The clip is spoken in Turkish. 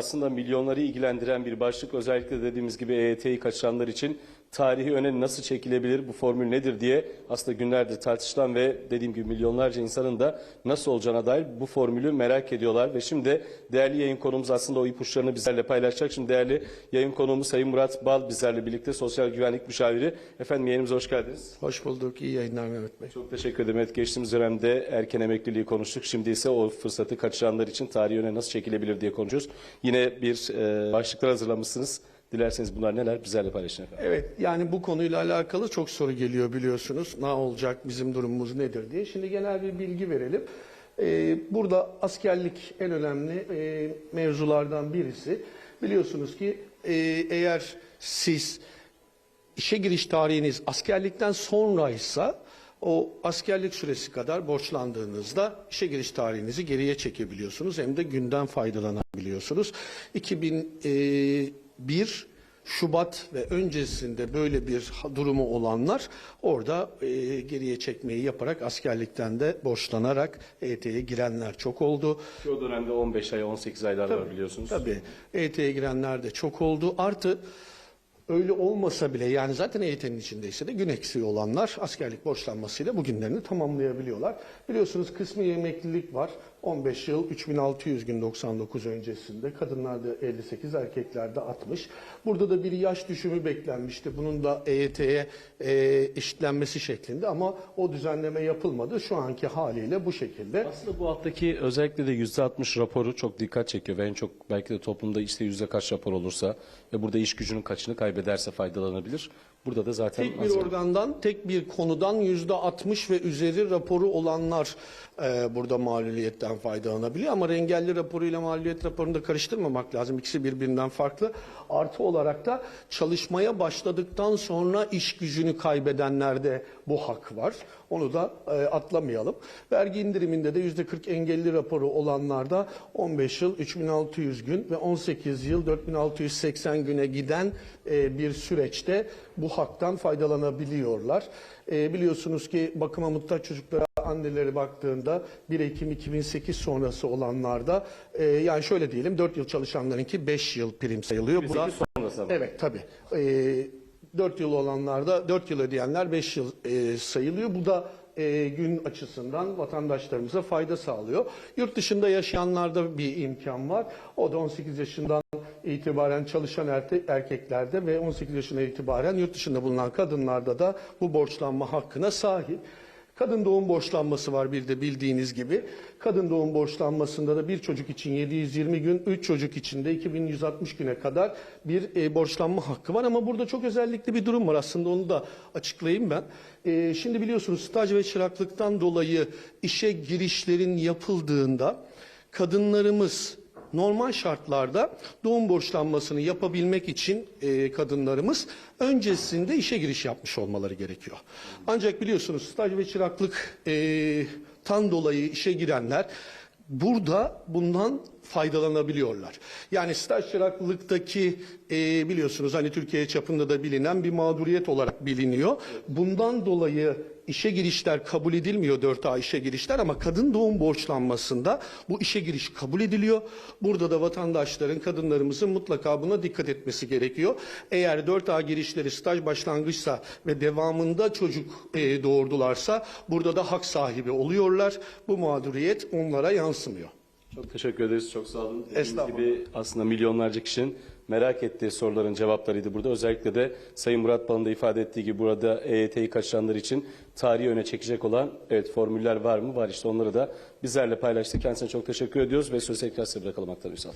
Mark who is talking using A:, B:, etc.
A: Aslında milyonları ilgilendiren bir başlık özellikle dediğimiz gibi EYT'yi kaçıranlar için tarihi öne nasıl çekilebilir, bu formül nedir diye aslında günlerdir tartışılan ve dediğim gibi milyonlarca insanın da nasıl olacağına dair bu formülü merak ediyorlar. Ve şimdi değerli yayın konuğumuz aslında o ipuçlarını bizlerle paylaşacak. Şimdi değerli yayın konuğumuz Sayın Murat Bal bizlerle birlikte sosyal güvenlik müşaviri. Efendim yayınımıza hoş geldiniz.
B: Hoş bulduk. İyi yayınlar Mehmet Bey.
A: Çok teşekkür ederim. Evet, geçtiğimiz dönemde erken emekliliği konuştuk. Şimdi ise o fırsatı kaçıranlar için tarihi öne nasıl çekilebilir diye konuşuyoruz. Yine bir e, başlıklar hazırlamışsınız. Dilerseniz bunlar neler bizlerle paylaşın efendim.
B: Evet yani bu konuyla alakalı çok soru geliyor biliyorsunuz. Ne olacak bizim durumumuz nedir diye. Şimdi genel bir bilgi verelim. Ee, burada askerlik en önemli e, mevzulardan birisi. Biliyorsunuz ki e, eğer siz işe giriş tarihiniz askerlikten sonraysa o askerlik süresi kadar borçlandığınızda işe giriş tarihinizi geriye çekebiliyorsunuz hem de günden faydalanabiliyorsunuz. 2001 Şubat ve öncesinde böyle bir durumu olanlar orada e, geriye çekmeyi yaparak askerlikten de borçlanarak EYT'ye girenler çok oldu.
A: O dönemde 15 ay 18 aylar var biliyorsunuz.
B: Tabii EYT'ye girenler de çok oldu. Artı öyle olmasa bile yani zaten EYT'nin içindeyse de gün eksiği olanlar askerlik borçlanmasıyla bu günlerini tamamlayabiliyorlar. Biliyorsunuz kısmi emeklilik var. 15 yıl 3600 gün 99 öncesinde. Kadınlarda 58, erkeklerde 60. Burada da bir yaş düşümü beklenmişti. Bunun da EYT'ye e, eşitlenmesi şeklinde ama o düzenleme yapılmadı. Şu anki haliyle bu şekilde.
A: Aslında bu alttaki özellikle de %60 raporu çok dikkat çekiyor ve en çok belki de toplumda işte yüzde kaç rapor olursa ve burada iş gücünün kaçını kaybederse faydalanabilir. Burada da zaten
B: Tek bir organdan, tek bir konudan yüzde 60 ve üzeri raporu olanlar e, burada mağluliyetten faydalanabiliyor. Ama engelli raporuyla mağluliyet raporunu da karıştırmamak lazım. İkisi birbirinden farklı. Artı olarak da çalışmaya başladıktan sonra iş gücünü kaybedenlerde bu hak var. Onu da e, atlamayalım. Vergi indiriminde de yüzde 40 engelli raporu olanlarda 15 yıl 3600 gün ve 18 yıl 4680 güne giden e, bir süreçte bu haktan faydalanabiliyorlar. E, biliyorsunuz ki bakıma muhtaç çocuklara anneleri baktığında 1 Ekim 2008 sonrası olanlarda e, yani şöyle diyelim 4 yıl çalışanlarınki 5 yıl prim sayılıyor. Bu da
A: 28 sonrası ama.
B: Evet tabii. Ee, 4 yıl olanlarda 4 yıl ödeyenler 5 yıl e, sayılıyor. Bu da e, gün açısından vatandaşlarımıza fayda sağlıyor. Yurt dışında yaşayanlarda bir imkan var. O da 18 yaşından itibaren çalışan erkeklerde ve 18 yaşına itibaren yurt dışında bulunan kadınlarda da bu borçlanma hakkına sahip. Kadın doğum borçlanması var bir de bildiğiniz gibi. Kadın doğum borçlanmasında da bir çocuk için 720 gün, 3 çocuk için de 2160 güne kadar bir e, borçlanma hakkı var. Ama burada çok özellikli bir durum var aslında onu da açıklayayım ben. E, şimdi biliyorsunuz staj ve çıraklıktan dolayı işe girişlerin yapıldığında kadınlarımız normal şartlarda doğum borçlanmasını yapabilmek için e, kadınlarımız öncesinde işe giriş yapmış olmaları gerekiyor. Ancak biliyorsunuz staj ve çıraklık e, tan dolayı işe girenler burada bundan faydalanabiliyorlar. Yani staj çıraklılıktaki e, biliyorsunuz hani Türkiye çapında da bilinen bir mağduriyet olarak biliniyor. Bundan dolayı işe girişler kabul edilmiyor 4A işe girişler ama kadın doğum borçlanmasında bu işe giriş kabul ediliyor. Burada da vatandaşların, kadınlarımızın mutlaka buna dikkat etmesi gerekiyor. Eğer 4A girişleri staj başlangıçsa ve devamında çocuk e, doğurdularsa burada da hak sahibi oluyorlar. Bu mağduriyet onlara yansımıyor.
A: Çok teşekkür ederiz. Çok sağ olun.
B: Estağfurullah.
A: gibi aslında milyonlarca kişinin merak ettiği soruların cevaplarıydı burada. Özellikle de Sayın Murat Bal'ın da ifade ettiği gibi burada EYT'yi kaçıranlar için tarihi öne çekecek olan evet formüller var mı? Var işte onları da bizlerle paylaştı. Kendisine çok teşekkür ediyoruz ve sözü tekrar size bırakalım Aktar Ünsal.